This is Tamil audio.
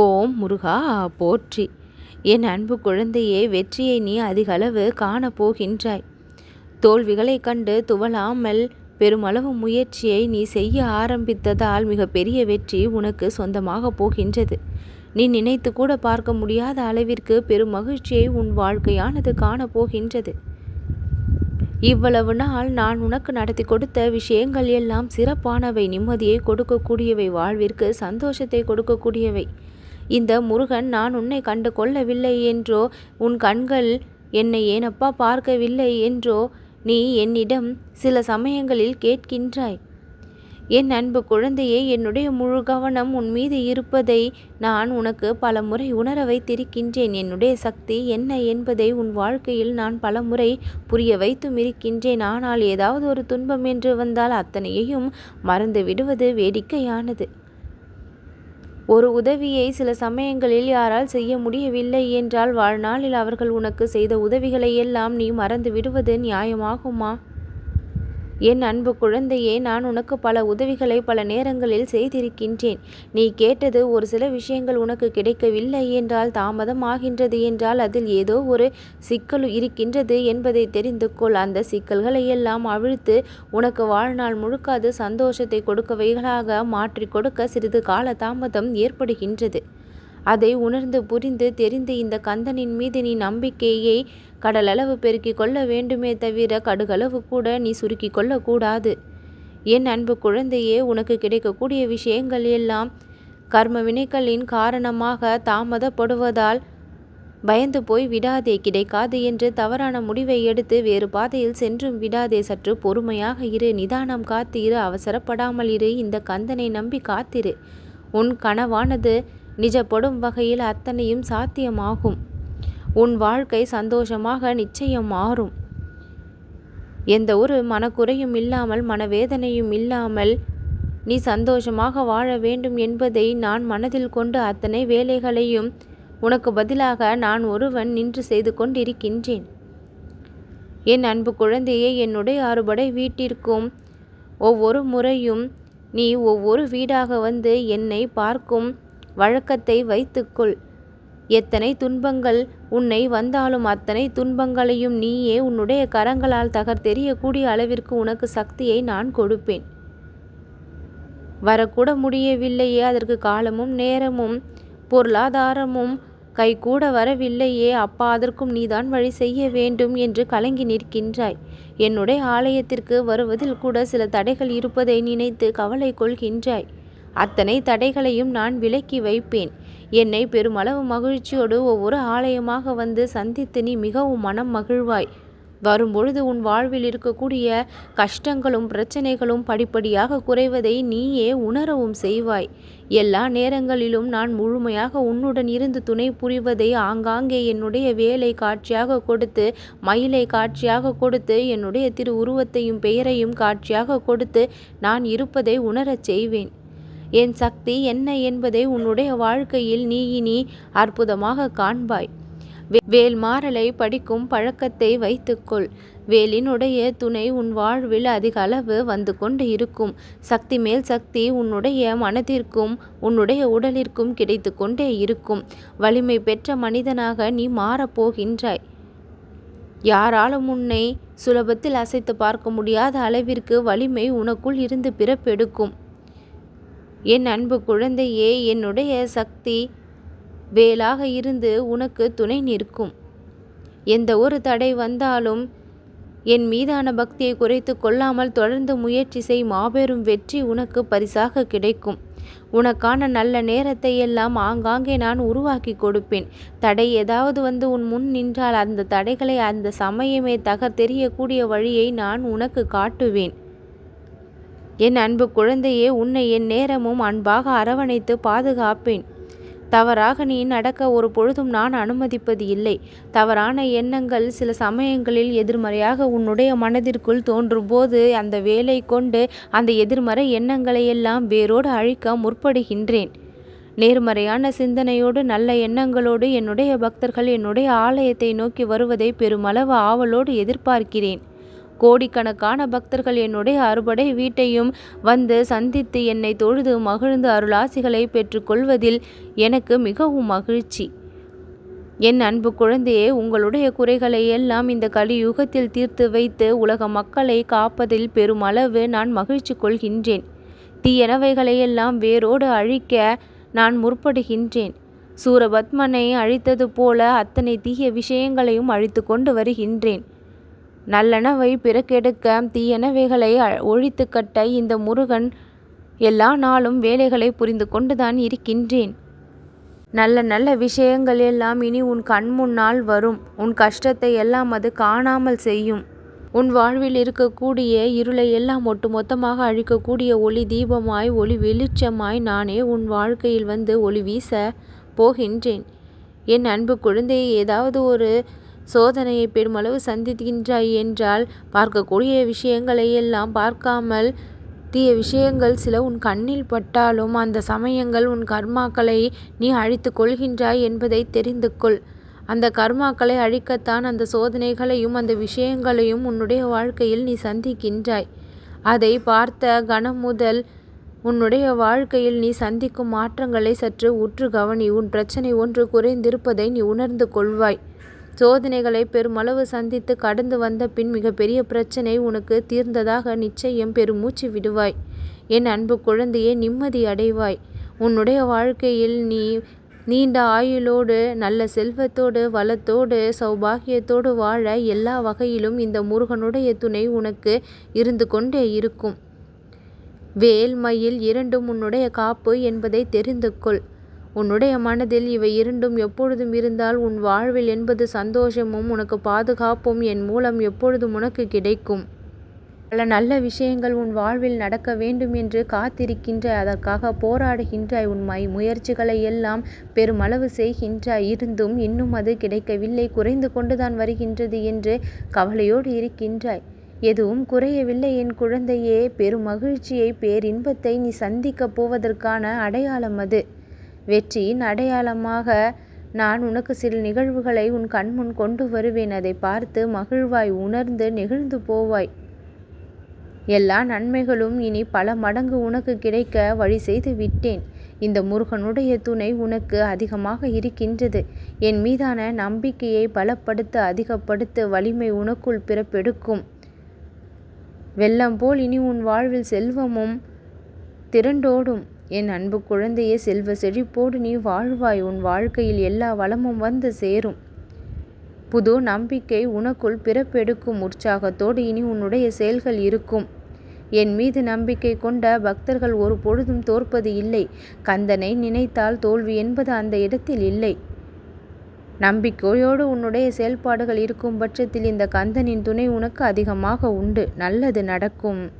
ஓம் முருகா போற்றி. என் அன்பு குழந்தையே வெற்றியை நீ அதிகளவு காணப்போகின்றாய் தோல்விகளைக் கண்டு துவளாமல் பெருமளவு முயற்சியை நீ செய்ய ஆரம்பித்ததால் மிக பெரிய வெற்றி உனக்கு சொந்தமாக போகின்றது. நீ நினைத்து கூட பார்க்க முடியாத அளவிற்கு பெரும் மகிழ்ச்சியை உன் வாழ்க்கையானது காணப்போகின்றது இவ்வளவு நாள் நான் உனக்கு நடத்தி கொடுத்த விஷயங்கள் எல்லாம் சிறப்பானவை நிம்மதியை கொடுக்கக்கூடியவை வாழ்விற்கு சந்தோஷத்தை கொடுக்கக்கூடியவை. இந்த முருகன் நான் உன்னை கண்டு கொள்ளவில்லை என்றோ உன் கண்கள் என்னை ஏனப்பா பார்க்கவில்லை என்றோ நீ என்னிடம் சில சமயங்களில் கேட்கின்றாய். என் அன்பு குழந்தையே என்னுடைய முழு கவனம் உன் மீது இருப்பதை நான் உனக்கு பல முறை உணர வைத்திருக்கின்றேன். என்னுடைய சக்தி என்ன என்பதை உன் வாழ்க்கையில் நான் பல முறை புரிய வைத்தும் இருக்கின்றேன். ஆனால் ஏதாவது ஒரு துன்பம் என்று வந்தால் அத்தனையையும் மறந்து விடுவது வேடிக்கையானது. ஒரு உதவியை சில சமயங்களில் யாரால் செய்ய முடியவில்லை என்றால் வாழ்நாளில் அவர்கள் உனக்கு செய்த உதவிகளை எல்லாம் நீ மறந்து விடுவது நியாயமாகுமா? என் அன்பு குழந்தையே நான் உனக்கு பல உதவிகளை பல நேரங்களில் செய்திருக்கின்றேன். நீ கேட்டது ஒரு சில விஷயங்கள் உனக்கு கிடைக்கவில்லை என்றால் தாமதம் ஆகின்றது என்றால் அதில் ஏதோ ஒரு சிக்கல் இருக்கின்றது என்பதை தெரிந்து கொள். அந்த சிக்கல்களை எல்லாம் அவிழ்த்து உனக்கு வாழ்நாள் முழுக்க அது சந்தோஷத்தை கொடுக்கவைகளாக மாற்றி கொடுக்க சிறிது கால தாமதம் ஏற்படுகின்றது. அதை உணர்ந்து புரிந்து தெரிந்து இந்த கந்தனின் மீது நீ நம்பிக்கையை கடலளவு பெருக்கிக் கொள்ள வேண்டுமே தவிர கடுகளவு கூட நீ சுருக்கி கொள்ளக்கூடாது. என் அன்பு குழந்தையே உனக்கு கிடைக்கக்கூடிய விஷயங்கள் எல்லாம் கர்ம வினைகளின் காரணமாக தாமதப்படுவதால் பயந்து போய் விடாதே கிடைக்காது என்று தவறான முடிவை எடுத்து வேறு பாதையில் சென்றும் விடாதே சற்று பொறுமையாக இரு நிதானம் காத்திரு அவசரப்படாமல் இரு இந்த கந்தனை நம்பி காத்திரு. உன் கனவானது நிஜப்படும் வகையில் அத்தனையும் சாத்தியமாகும். உன் வாழ்க்கை சந்தோஷமாக நிச்சயம் மாறும். எந்த ஒரு மனக்குறையும் இல்லாமல் மனவேதனையும் இல்லாமல் நீ சந்தோஷமாக வாழ வேண்டும் என்பதை நான் மனதில் கொண்டு அத்தனை வேலைகளையும் உனக்கு பதிலாக நான் ஒருவன் நின்று செய்து கொண்டிருக்கின்றேன். என் அன்பு குழந்தையை என்னுடைய அறுபடை வீட்டிற்கும் ஒவ்வொரு முறையும் நீ ஒவ்வொரு வீடாக வந்து என்னை பார்க்கும் வழக்கத்தை வைத்துக்கொள். எத்தனை துன்பங்கள் உன்னை வந்தாலும் அத்தனை துன்பங்களையும் நீயே உன்னுடைய கரங்களால் தகர்த்தெறியக்கூடிய அளவிற்கு உனக்கு சக்தியை நான் கொடுப்பேன். வரக்கூட முடியவில்லையே அதற்கு காலமும் நேரமும் பொருளாதாரமும் கைகூட வரவில்லையே அப்பா அதற்கும் நீதான் வழி செய்ய வேண்டும் என்று கலங்கி நிற்கின்றாய். என்னுடைய ஆலயத்திற்கு வருவதில் கூட சில தடைகள் இருப்பதை நினைத்து கவலை கொள்கின்றாய். அத்தனை தடைகளையும் நான் விலக்கி வைப்பேன். என்னை பெருமளவு மகிழ்ச்சியோடு ஒவ்வொரு ஆலயமாக வந்து சந்தித்து நீ மிகவும் மனம் மகிழ்வாய். வரும்பொழுது உன் வாழ்வில் இருக்கக்கூடிய கஷ்டங்களும் பிரச்சனைகளும் படிப்படியாக குறைவதை நீயே உணரவும் செய்வாய். எல்லா நேரங்களிலும் நான் முழுமையாக உன்னுடன் இருந்து துணை புரிவதை ஆங்காங்கே என்னுடைய வேலை காட்சியாக கொடுத்து மயிலை காட்சியாக கொடுத்து என்னுடைய திரு உருவத்தையும் பெயரையும் காட்சியாக கொடுத்து நான் இருப்பதை உணரச் செய்வேன். என் சக்தி என்ன என்பதை உன்னுடைய வாழ்க்கையில் நீ இனி அற்புதமாக காண்பாய். வேல் மாறலை படிக்கும் பழக்கத்தை வைத்துக்கொள். வேலினுடைய துணை உன் வாழ்வில் அதிக அளவு வந்து கொண்டு இருக்கும். சக்தி மேல் சக்தி உன்னுடைய மனதிற்கும் உன்னுடைய உடலிற்கும் கிடைத்து கொண்டே இருக்கும். வலிமை பெற்ற மனிதனாக நீ மாறப்போகின்றாய் யாராலும் உன்னை சுலபத்தில் அசைத்து பார்க்க முடியாத அளவிற்கு வலிமை உனக்குள் இருந்து பிறப்பெடுக்கும். என் அன்பு குழந்தையே என்னுடைய சக்தி வேலாக இருந்து உனக்கு துணை நிற்கும். எந்த ஒரு தடை வந்தாலும் என் மீதான பக்தியை குறைத்து கொள்ளாமல் தொடர்ந்து முயற்சி செய் மாபெரும் வெற்றி உனக்கு பரிசாக கிடைக்கும். உனக்கான நல்ல நேரத்தை எல்லாம் ஆங்காங்கே நான் உருவாக்கி கொடுப்பேன். தடை ஏதாவது வந்து உன் முன் நின்றால் அந்த தடைகளை அந்த சமயமே தகர் தெரியக்கூடிய வழியை நான் உனக்கு காட்டுவேன். என் அன்பு குழந்தையே உன்னை என் நேரமும் அன்பாக அரவணைத்து பாதுகாப்பேன். தவறாக நீ நடக்க ஒரு பொழுதும் நான் அனுமதிப்பது இல்லை. தவறான எண்ணங்கள் சில சமயங்களில் எதிர்மறையாக உன்னுடைய மனதிற்குள் தோன்றும்போது அந்த வேலை கொண்டு அந்த எதிர்மறை எண்ணங்களை எல்லாம் வேரோடு அழிக்க முற்படுகின்றேன். நேர்மறையான சிந்தனையோடு நல்ல எண்ணங்களோடு என்னுடைய பக்தர்கள் என்னுடைய ஆலயத்தை நோக்கி வருவதை பெருமளவு ஆவலோடு எதிர்பார்க்கிறேன். கோடிக்கணக்கான பக்தர்கள் என்னுடைய அறுபடை வீட்டையும் வந்து சந்தித்து என்னை தொழுது மகிழ்ந்து அருளாசிகளை பெற்றுக்கொள்வதில் எனக்கு மிகவும் மகிழ்ச்சி. என் அன்பு குழந்தையே உங்களுடைய குறைகளை எல்லாம் இந்த கலியுகத்தில் தீர்த்து வைத்து உலக மக்களை காப்பதில் பெருமளவு நான் மகிழ்ச்சி கொள்கின்றேன். தீயனவைகளையெல்லாம் வேரோடு அழிக்க நான் முற்படுகின்றேன். சூரபத்மனை அழித்தது போல அத்தனை தீய விஷயங்களையும் அழித்து கொண்டு வருகின்றேன். நல்லனவை பிறக்கெடுக்க தீயனவைகளை ஒழித்து கட்ட இந்த முருகன் எல்லா நாளும் வேலைகளை புரிந்து கொண்டுதான் இருக்கின்றேன். நல்ல நல்ல விஷயங்கள் எல்லாம் இனி உன் கண் முன்னால் வரும். உன் கஷ்டத்தை எல்லாம் அது காணாமல் செய்யும். உன் வாழ்வில் இருக்கக்கூடிய இருளை எல்லாம் ஒட்டுமொத்தமாக அழிக்கக்கூடிய ஒளி தீபமாய் ஒளி வெளிச்சமாய் நானே உன் வாழ்க்கையில் வந்து ஒளி வீச போகின்றேன். என் அன்பு குழந்தையை ஏதாவது ஒரு சோதனையை பெருமளவு சந்திக்கின்றாய் என்றால் பார்க்கக்கூடிய விஷயங்களை எல்லாம் பார்க்காமல் தீய விஷயங்கள் சில உன் கண்ணில் பட்டாலும் அந்த சமயங்கள் உன் கர்மாக்களை நீ அழித்து கொள்கின்றாய் என்பதை தெரிந்து கொள். அந்த கர்மாக்களை அழிக்கத்தான் அந்த சோதனைகளையும் அந்த விஷயங்களையும் உன்னுடைய வாழ்க்கையில் நீ சந்திக்கின்றாய். அதை பார்த்த கணம் முதல் உன்னுடைய வாழ்க்கையில் நீ சந்திக்கும் மாற்றங்களை சற்று உற்று கவனி. உன் பிரச்சனை ஒன்று குறைந்திருப்பதை நீ உணர்ந்து கொள்வாய். சோதனைகளை பெருமளவு சந்தித்து கடந்து வந்த பின் மிகப்பெரிய பிரச்சனை உனக்கு தீர்ந்ததாக நிச்சயம் பெருமூச்சு விடுவாய். என் அன்பு குழந்தையே நிம்மதி அடைவாய். உன்னுடைய வாழ்க்கையில் நீ நீண்ட ஆயுளோடு நல்ல செல்வத்தோடு வளத்தோடு சௌபாகியத்தோடு வாழ எல்லா வகையிலும் இந்த முருகனுடைய துணை உனக்கு இருந்து கொண்டே இருக்கும். வேல் மயில் இரண்டும் உன்னுடைய காப்பு என்பதை தெரிந்து கொள். உன்னுடைய மனதில் இவை இரண்டும் எப்பொழுதும் இருந்தால் உன் வாழ்வில் என்பது சந்தோஷமும் உனக்கு பாதுகாப்பும் என் மூலம் எப்பொழுதும் உனக்கு கிடைக்கும். பல நல்ல விஷயங்கள் உன் வாழ்வில் நடக்க வேண்டும் என்று காத்திருக்கின்றாய். அதற்காக போராடுகின்றாய். உன் மை முயற்சிகளை எல்லாம் பெருமளவு செய்கின்றாய். இருந்தும் இன்னும் அது கிடைக்கவில்லை. குறைந்து கொண்டுதான் வருகின்றது என்று கவலையோடு இருக்கின்றாய். எதுவும் குறையவில்லை. என் குழந்தையே பெருமகிழ்ச்சியை பேரின்பத்தை நீ சந்திக்கப் போவதற்கான அடையாளம் அது. வெற்றியின் அடையாளமாக நான் உனக்கு சில நிகழ்வுகளை உன் கண்முன் கொண்டு வருவேன். அதை பார்த்து மகிழ்வாய் உணர்ந்து நெகிழ்ந்து போவாய். எல்லா நன்மைகளும் இனி பல மடங்கு உனக்கு கிடைக்க வழி செய்து விட்டேன். இந்த முருகனுடைய துணை உனக்கு அதிகமாக இருக்கின்றது. என் மீதான நம்பிக்கையை பலப்படுத்த அதிகப்படுத்த வலிமை உனக்குள் பிறப்பெடுக்கும். வெள்ளம் போல் இனி உன் வாழ்வில் செல்வமும் திரண்டோடும். என் அன்பு குழந்தையே செல்வ செழிப்போடு நீ வாழ்வாய். உன் வாழ்க்கையில் எல்லா வளமும் வந்து சேரும். புது நம்பிக்கை உனக்குள் பிறப்பெடுக்கும் உற்சாகத்தோடு இனி உன்னுடைய செயல்கள் இருக்கும். என் மீது நம்பிக்கை கொண்ட பக்தர்கள் ஒரு பொழுதும் தோற்பது இல்லை. கந்தனை நினைத்தால் தோல்வி என்பது அந்த இடத்தில் இல்லை. நம்பிக்கையோடு உன்னுடைய செயல்பாடுகள் இருக்கும் பட்சத்தில் இந்த கந்தனின் துணை உனக்கு அதிகமாக உண்டு. நல்லது நடக்கும்.